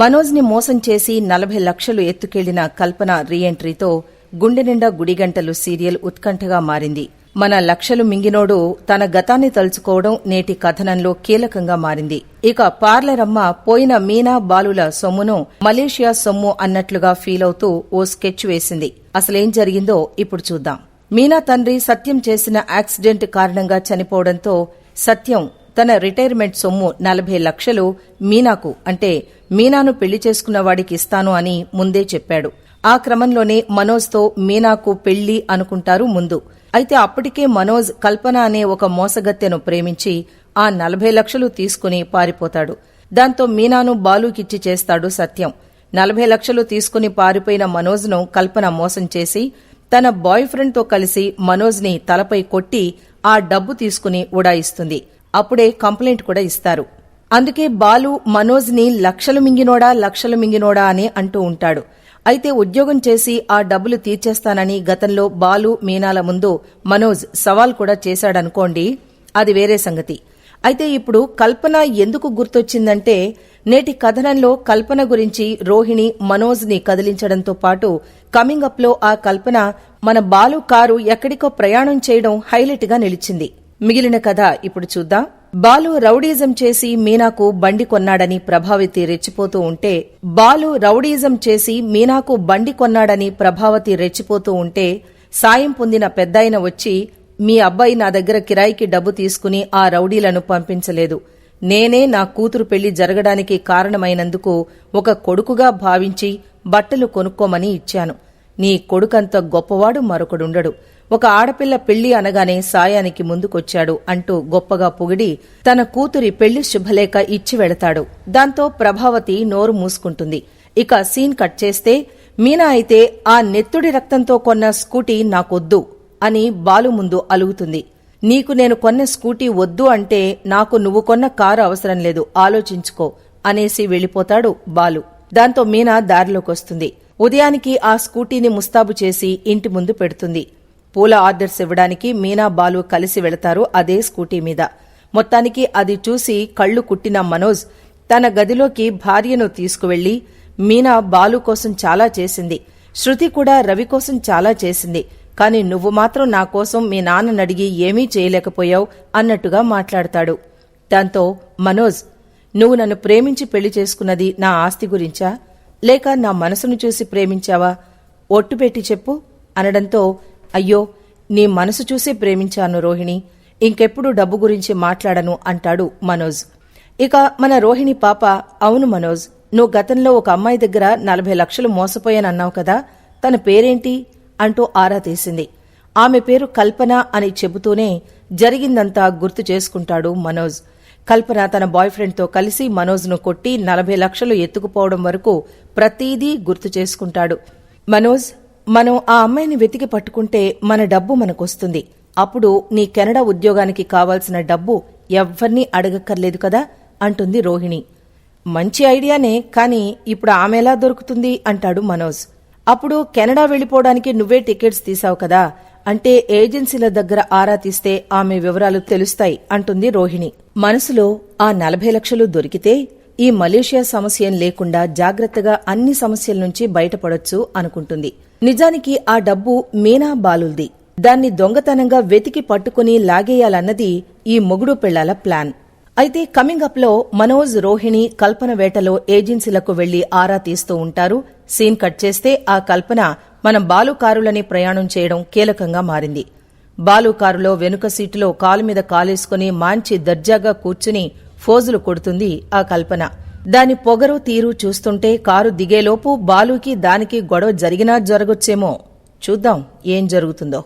మనోజ్ని మోసం చేసి నలభై లక్షలు ఎత్తుకెళ్ళిన కల్పన రీఎంట్రీతో గుండె నిండా గుడిగంటలు సీరియల్ ఉత్కంఠగా మారింది. మన లక్షలు మింగినోడు తన గతాన్ని తలుచుకోవడం నేటి కథనంలో కీలకంగా మారింది. ఇక పార్లరమ్మ పోయిన మీనా బాలుల సొమ్మును మలేషియా సొమ్ము అన్నట్లుగా ఫీల్ అవుతూ ఓ స్కెచ్ వేసింది. అసలేం జరిగిందో ఇప్పుడు చూద్దాం. మీనా తండ్రి సత్యం చేసిన యాక్సిడెంట్ కారణంగా చనిపోవడంతో సత్యం తన రిటైర్మెంట్ సొమ్ము నలభై లక్షలు మీనాకు అంటే మీనాను పెళ్ళి చేసుకున్న వాడికి ఇస్తాను అని ముందే చెప్పాడు. ఆ క్రమంలోనే మనోజ్తో మీనాకు పెళ్ళి అనుకుంటారు ముందు. అయితే అప్పటికే మనోజ్ కల్పన అనే ఒక మోసగత్తెను ప్రేమించి ఆ నలభై లక్షలు తీసుకుని పారిపోతాడు. దాంతో మీనాను బాలుకిచ్చి చేస్తాడు సత్యం. నలభై లక్షలు తీసుకుని పారిపోయిన మనోజ్ను కల్పన మోసం చేసి తన బాయ్ ఫ్రెండ్తో కలిసి మనోజ్ని తలపై కొట్టి ఆ డబ్బు తీసుకుని ఉడాయిస్తుంది. అప్పుడే కంప్లైంట్ కూడా ఇస్తారు. అందుకే బాలు మనోజ్ని లక్షలు మింగినోడా లక్షలు మింగినోడా అని అంటూ ఉంటాడు. అయితే ఉద్యోగం చేసి ఆ డబ్బులు తీర్చేస్తానని గతంలో బాలు మీనాల ముందు మనోజ్ సవాల్ కూడా చేశాడనుకోండి అది వేరే సంగతి. అయితే ఇప్పుడు కల్పన ఎందుకు గుర్తొచ్చిందంటే నేటి కథనంలో కల్పన గురించి రోహిణి మనోజ్ని కదిలించడంతో పాటు కమింగ్ అప్లో ఆ కల్పన మన బాలు కారు ఎక్కడికో ప్రయాణం చేయడం హైలైట్గా నిలిచింది. మిగిలిన కథ ఇప్పుడు చూద్దాం. బాలు రౌడీజం చేసి మీనాకు బండి కొన్నాడని ప్రభావతి రెచ్చిపోతూ ఉంటే బాలు రౌడీజం చేసి మీనాకు బండి కొన్నాడని ప్రభావతి రెచ్చిపోతూ ఉంటే సాయం పొందిన పెద్దాయన వచ్చి మీ అబ్బాయి నా దగ్గర కిరాయికి డబ్బు తీసుకుని ఆ రౌడీలను పంపించలేదు. నేనే నా కూతురు పెళ్ళి జరగడానికి కారణమైనందుకు ఒక కొడుకుగా భావించి బట్టలు కొనుక్కోమని ఇచ్చాను. నీ కొడుకంత గొప్పవాడు మరొకడుండడు. ఒక ఆడపిల్ల పెళ్ళి అనగానే సాయానికి ముందుకొచ్చాడు అంటూ గొప్పగా పొగిడి తన కూతురి పెళ్ళి శుభలేఖ ఇచ్చి వెళతాడు. దాంతో ప్రభావతి నోరు మూసుకుంటుంది. ఇక సీన్ కట్ చేస్తే మీనా అయితే ఆ నెత్తుడి రక్తంతో కొన్న స్కూటీ నాకొద్దు అని బాలు ముందు అలుగుతుంది. నీకు నేను కొన్న స్కూటీ వద్దు అంటే నాకు నువ్వు కొన్న కారు అవసరం లేదు ఆలోచించుకో అనేసి వెళ్ళిపోతాడు బాలు. దాంతో మీనా దారిలోకొస్తుంది. ఉదయానికి ఆ స్కూటీని ముస్తాబు చేసి ఇంటి ముందు పెడుతుంది. పూల ఆర్డర్స్ ఇవ్వడానికి మీనా బాలు కలిసి వెళతారు అదే స్కూటీ మీద. మొత్తానికి అది చూసి కళ్ళు కుట్టిన మనోజ్ తన గదిలోకి భార్యను తీసుకువెళ్ళి మీనా బాలు కోసం చాలా చేసింది. శృతి కూడా రవి కోసం చాలా చేసింది. కాని నువ్వు మాత్రం నా కోసం మీ నాన్ననడిగి ఏమీ చేయలేకపోయావు అన్నట్టుగా మాట్లాడతాడు. దాంతో మనోజ్ నువ్వు నన్ను ప్రేమించి పెళ్ళి చేసుకున్నది నా ఆస్తి గురించా? లేక నా మనసును చూసి ప్రేమించావా? ఒట్టు పెట్టి చెప్పు అనడంతో అయ్యో నీ మనసు చూసే ప్రేమించాను రోహిణి. ఇంకెప్పుడు డబ్బు గురించి మాట్లాడను అంటాడు మనోజ్. ఇక మన రోహిణి పాప అవును మనోజ్ నువ్వు గతంలో ఒక అమ్మాయి దగ్గర నలభై లక్షలు మోసపోయానన్నావు కదా తన పేరేంటి అంటూ ఆరా తీసింది. ఆమె పేరు కల్పన అని చెబుతూనే జరిగిందంతా గుర్తు చేసుకుంటాడు మనోజ్. కల్పన తన బాయ్ ఫ్రెండ్తో కలిసి మనోజ్ను కొట్టి నలభై లక్షలు ఎత్తుకుపోవడం వరకు ప్రతీదీ గుర్తు చేసుకుంటాడు. మనోజ్ మనం ఆ అమ్మాయిని వెతికి పట్టుకుంటే మన డబ్బు మనకొస్తుంది. అప్పుడు నీ కెనడా ఉద్యోగానికి కావాల్సిన డబ్బు ఎవ్వర్నీ అడగక్కర్లేదు కదా? అంటుంది రోహిణి. మంచి ఐడియానే కాని ఇప్పుడు ఆమెలా దొరుకుతుంది? అంటాడు మనోజ్. అప్పుడు కెనడా వెళ్ళిపోవడానికి నువ్వే టికెట్స్ తీసావు కదా? అంటే ఏజెన్సీల దగ్గర ఆరా తీస్తే ఆమె వివరాలు తెలుస్తాయి అంటుంది రోహిణి. మనసులో ఆ నలభై లక్షలు దొరికితే ఈ మలేషియా సమస్యం లేకుండా జాగ్రత్తగా అన్ని సమస్యల నుంచి బయటపడొచ్చు అనుకుంటుంది. నిజానికి ఆ డబ్బు మీనా బాలుల్ది. దాన్ని దొంగతనంగా వెతికి పట్టుకుని లాగేయాలన్నది ఈ మొగుడు పెళ్ళాల ప్లాన్. అయితే కమింగ్ అప్లో మనోజ్ రోహిణి కల్పన వేటలో ఏజెన్సీలకు వెళ్ళి ఆరా తీస్తూ ఉంటారు. సీన్ కట్ చేస్తే ఆ కల్పన మనం బాలు కారులని ప్రయాణం చేయడం కీలకంగా మారింది. బాలు కారులో వెనుక సీటులో కాలు మీద కాలేసుకుని మాంచి దర్జాగా కూర్చుని ఫోజులు కొడుతుంది ఆ కల్పన. దాని పొగరు తీరు చూస్తుంటే కారు దిగేలోపు బాలుకి దానికి గొడవ జరిగినా జరగొచ్చేమో. చూద్దాం ఏం జరుగుతుందో.